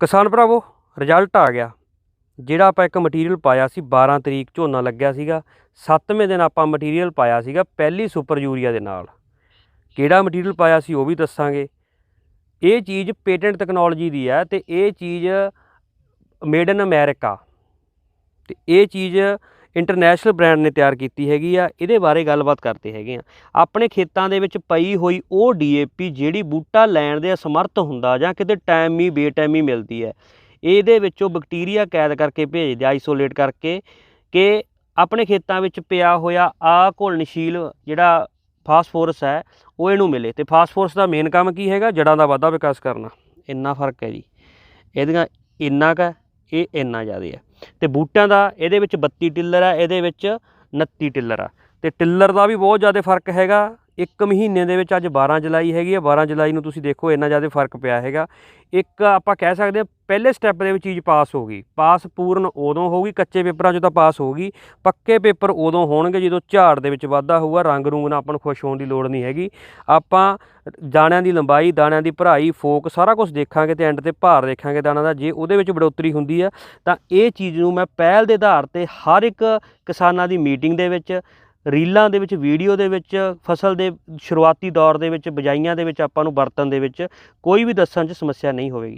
ਕਿਸਾਨ ਭਰਾਵੋ ਰਿਜ਼ਲਟ ਆ ਗਿਆ। ਜਿਹੜਾ ਆਪਾਂ ਇੱਕ ਮਟੀਰੀਅਲ ਪਾਇਆ ਸੀ 12 ਤਰੀਕ ਝੋਨਾ ਲੱਗਿਆ ਸੀਗਾ 7ਵੇਂ ਦਿਨ ਆਪਾਂ ਮਟੀਰੀਅਲ ਪਾਇਆ ਸੀਗਾ, ਪਹਿਲੀ ਸੁਪਰ ਯੂਰੀਆ ਦੇ ਨਾਲ। ਕਿਹੜਾ ਮਟੀਰੀਅਲ ਪਾਇਆ ਸੀ ਉਹ ਵੀ ਦੱਸਾਂਗੇ। ਇਹ ਚੀਜ਼ ਪੇਟੈਂਟ ਟੈਕਨੋਲੋਜੀ ਦੀ ਹੈ ਤੇ ਇਹ ਚੀਜ਼ ਮੇਡ ਇਨ ਅਮਰੀਕਾ ਤੇ ਇਹ ਚੀਜ਼ ਇੰਟਰਨੈਸ਼ਨਲ ਬ੍ਰਾਂਡ ਨੇ ਤਿਆਰ ਕੀਤੀ ਹੈਗੀ ਆ, ਇਹਦੇ ਬਾਰੇ ਗੱਲਬਾਤ ਕਰਦੇ ਹੈਗੇ ਆ। ਆਪਣੇ ਖੇਤਾਂ ਦੇ ਵਿੱਚ ਪਈ ਹੋਈ ਉਹ ਡੀਏਪੀ ਜਿਹੜੀ ਬੂਟਾ ਲੈਣ ਦੇ ਅਸਮਰਥ ਹੁੰਦਾ ਜਾਂ ਕਿਤੇ ਟਾਈਮੀ ਬੇਟਾਈਮੀ ਮਿਲਦੀ ਹੈ। ਇਹਦੇ ਵਿੱਚੋਂ ਬੈਕਟੀਰੀਆ ਕੈਦ ਕਰਕੇ ਭੇਜਦੇ ਆਈਸੋਲੇਟ ਕਰਕੇ ਕਿ ਆਪਣੇ ਖੇਤਾਂ ਵਿੱਚ ਪਿਆ ਹੋਇਆ ਆ ਘੁਲਣਸ਼ੀਲ ਜਿਹੜਾ ਫਾਸਫੋਰਸ ਹੈ, ਉਹ ਇਹਨੂੰ ਮਿਲੇ। ਤੇ ਫਾਸਫੋਰਸ ਦਾ ਮੇਨ ਕੰਮ ਕੀ ਹੈਗਾ? ਜੜਾਂ ਦਾ ਵਾਧਾ ਵਿਕਾਸ ਕਰਨਾ। ਇੰਨਾ ਫ਼ਰਕ ਹੈ ਜੀ। ਇਹਦੀਆਂ ਇੰਨਾ ਕੁ ਇਹ ਇੰਨਾ ਜ਼ਿਆਦਾ ਹੈ। ਤੇ ਬੂਟਿਆਂ ਦਾ ਇਹਦੇ ਵਿੱਚ 32 ਟਿੱਲਰ ਆ, ਇਹਦੇ ਵਿੱਚ 29 ਟਿੱਲਰ ਆ। ਤੇ ਟਿੱਲਰ ਦਾ ਵੀ ਬਹੁਤ ਜ਼ਿਆਦਾ ਫ਼ਰਕ ਹੈਗਾ। ਇੱਕ ਮਹੀਨੇ ਦੇ ਵਿੱਚ ਅੱਜ 12 ਜੁਲਾਈ ਹੈਗੀ ਆ 12 ਜੁਲਾਈ ਨੂੰ ਤੁਸੀਂ ਦੇਖੋ ਇੰਨਾ ਜ਼ਿਆਦਾ ਫ਼ਰਕ ਪਿਆ ਹੈਗਾ। ਇੱਕ ਆਪਾਂ ਕਹਿ ਸਕਦੇ ਹਾਂ ਪਹਿਲੇ ਸਟੈਪ ਦੇ ਵਿੱਚ ਚੀਜ਼ ਪਾਸ ਹੋ ਗਈ। ਪਾਸ ਪੂਰਨ ਉਦੋਂ ਹੋਊਗੀ ਕੱਚੇ ਪੇਪਰਾਂ 'ਚੋਂ ਤਾਂ ਪਾਸ ਹੋਊਗੀ ਪੱਕੇ ਪੇਪਰ ਉਦੋਂ ਹੋਣਗੇ ਜਦੋਂ ਝਾੜ ਦੇ ਵਿੱਚ ਵਾਧਾ ਹੋਊਗਾ, ਰੰਗ ਰੂੰਗ ਨਾਲ ਆਪਾਂ ਨੂੰ ਖੁਸ਼ ਹੋਣ ਦੀ ਲੋੜ ਨਹੀਂ ਹੈਗੀ। ਆਪਾਂ ਦਾਣਿਆਂ ਦੀ ਲੰਬਾਈ, ਦਾਣਿਆਂ ਦੀ ਭਰਾਈ, ਫੋਕ ਸਾਰਾ ਕੁਝ ਦੇਖਾਂਗੇ ਤੇ ਐਂਡ ਤੇ ਭਾਰ ਦੇਖਾਂਗੇ ਦਾਣਾ ਦਾ। ਜੇ ਉਹਦੇ ਵਿੱਚ ਬੜੋਤਰੀ ਹੁੰਦੀ ਆ, ਤਾਂ ਇਹ ਚੀਜ਼ ਨੂੰ ਮੈਂ ਪਹਿਲ ਦੇ ਆਧਾਰ ਤੇ ਹਰ ਇੱਕ ਕਿਸਾਨਾਂ ਦੀ ਮੀਟਿੰਗ ਦੇ ਵਿੱਚ ਰੀਲਾਂ ਦੇ ਵਿੱਚ, ਵੀਡੀਓ ਦੇ ਵਿੱਚ, ਫਸਲ ਦੇ ਸ਼ੁਰੂਆਤੀ ਦੌਰ ਦੇ ਵਿੱਚ, ਬਜਾਈਆਂ ਦੇ ਵਿੱਚ, ਆਪਾਂ ਨੂੰ ਵਰਤਣ ਦੇ ਵਿੱਚ ਕੋਈ ਵੀ ਦੱਸਣ 'ਚ ਸਮੱਸਿਆ ਨਹੀਂ ਹੋਵੇਗੀ।